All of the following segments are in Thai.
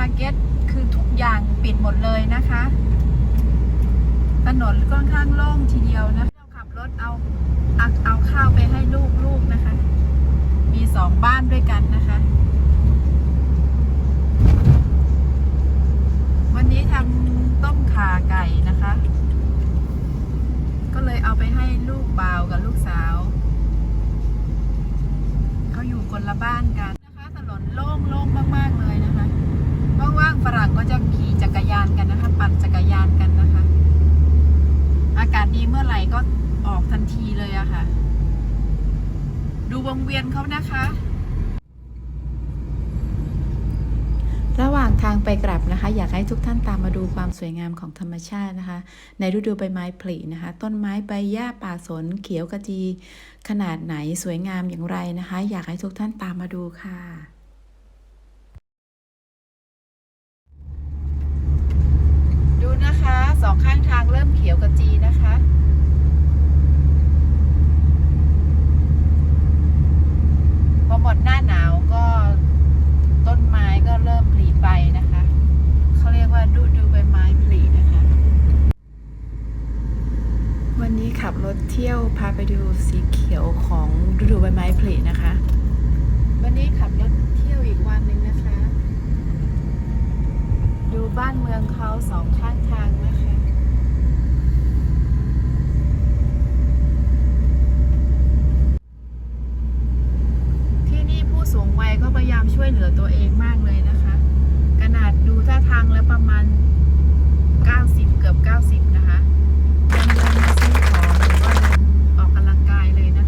มาร์เก็ตคือทุกอย่างปิดหมดเลยนะคะ ถนนค่อนข้างโล่งทีเดียวนะเราขับรถเอาเอาเอาข้าวไปให้ลูกๆนะคะ มีสองบ้านด้วยกันนะคะ วันนี้ทำต้มข่าไก่นะคะ ก็เลยเอาไปให้ลูกบ่าวกับลูกสาว เขาอยู่คนละบ้านกันนะคะถนนโล่งโล่งมาก ๆ เลยนะคะว่างๆฝรั่งก็จะขี่จักรยานกันนะคะ ปั่นจักรยานกันนะคะ อากาศ ดีเมื่อไหร่ก็ออกทันทีเลยอะค่ะ ดูวงเวียนเขานะคะ ระหว่างทางไปกลับนะคะ อยากให้ทุกท่านตามมาดูความสวยงามของธรรมชาตินะคะ ในฤดูใบไม้ผลินะคะ ต้นไม้ใบหญ้าป่าสนเขียวกระจีขนาดไหนสวยงามอย่างไรนะคะ อยากให้ทุกท่านตามมาดูค่ะ ดูนะคะส องข้างทางเริ่มเขียวกระจีนะคะ พอหมดหน้าหนาวก็ต้นไม้ก็เริ่มผลิใบนะคะ เขาเรียกว่าดูดูใบไม้ผลินะคะ วันนี้ขับรถเที่ยวพาไปดูสีเขียวของฤดูใบไม้ผลินะคะ วันนี้ขับรถเที่ยวอีกวันหนึ่งนะคะดู บ้านเมืองเขาสองข้างทางนะคะ ที่นี่ผู้สูงวัยก็พยายามช่วยเหลือตัวเองมากเลยนะคะ ขนาดดูท่าทางแล้วประมาณ 90 เกือบ 90 นะคะยังเดินมาซื้อของหรือว่าเดินออกกำลังกายเลยนะ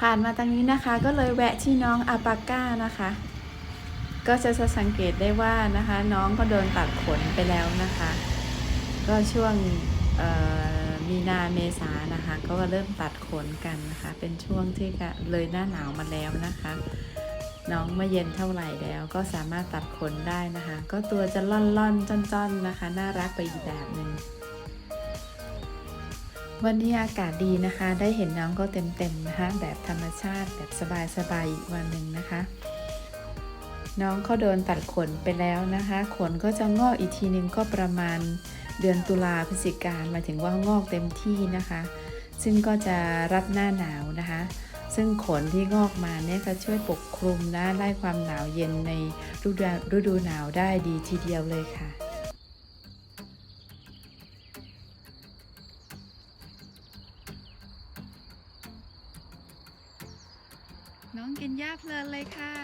ผ่านมาตรงนี้นะคะก็เลยแวะที่น้องอาปาก้านะคะ ก็จะสังเกตได้ว่านะคะ น้องก็โดนตัดขนไปแล้วนะคะ ก็ช่วงมีนาเมษานะคะ ก็เริ่มตัดขนกันนะคะ เป็นช่วงที่เลยหน้าหนาวมาแล้วนะคะ น้องม่เย็นเท่าไหร่แล้ว ก็สามารถตัดขนได้นะคะ ก็ตัวจะล่อนล่อนๆจ้อนๆนะคะ น่ารักไปอีกแบบหนึ่งวันนี้อากาศดีนะคะ ได้เห็นน้องก็เต็มๆนะคะ แบบธรรมชาติแบบสบายๆอีกวันหนึ่งนะคะ น้องเขาโดนตัดขนไปแล้วนะคะ ขนก็จะงอกอีกทีนึงก็ประมาณเดือนตุลาพฤศจิกามาถึงว่างอกเต็มที่นะคะ ซึ่งก็จะรับหน้าหนาวนะคะ ซึ่งขนที่งอกมาเนี่ยก็ช่วยปกคลุมนะไล่ความหนาวเย็นในฤดูฤดูหนาวได้ดีทีเดียวเลยค่ะน้องกินหญ้าเพลินเลยค่ะ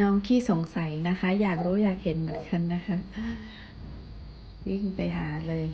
น้องขี้สงสัยนะคะ อยากรู้อยากเห็นเหมือนกันนะคะ วิ่งไปหาเลย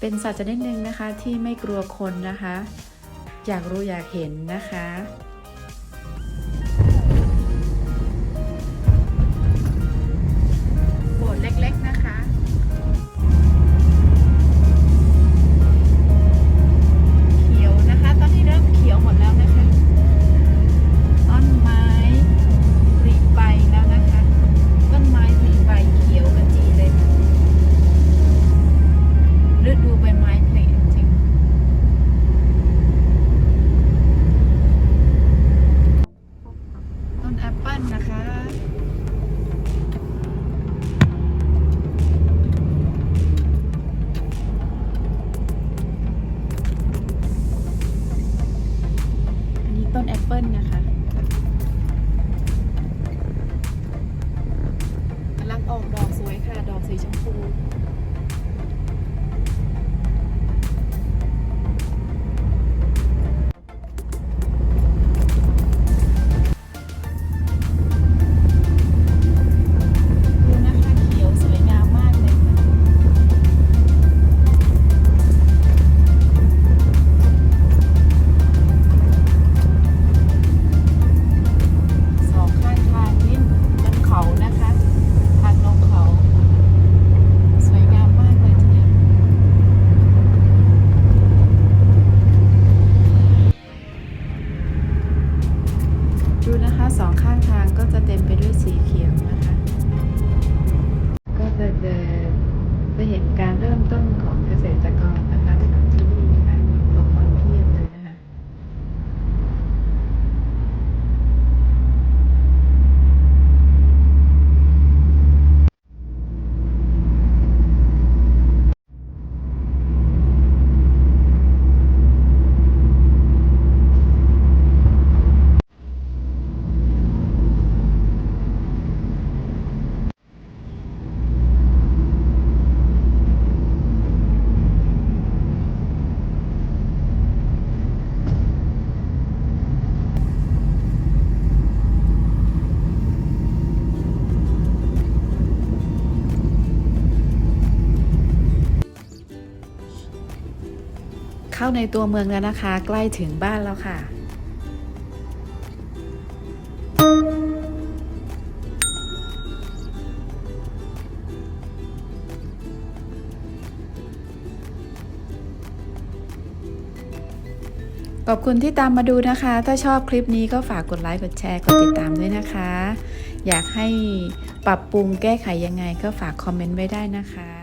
เป็นสัตว์ชนิดหนึ่งนะคะที่ไม่กลัวคนนะคะ อยากรู้อยากเห็นนะคะ ดูนะคะสองข้างทางก็จะเต็มไปด้วยสีเขียวนะคะ ก็จะเดินจะเห็นการ เข้าในตัวเมืองแล้วนะคะ ใกล้ถึงบ้านแล้วค่ะ ขอบคุณที่ตามมาดูนะคะ ถ้าชอบคลิปนี้ก็ฝากกดไลค์ กดแชร์ กดติดตามด้วยนะคะ อยากให้ปรับปรุงแก้ไขยังไงก็ฝากคอมเมนต์ไว้ได้นะคะ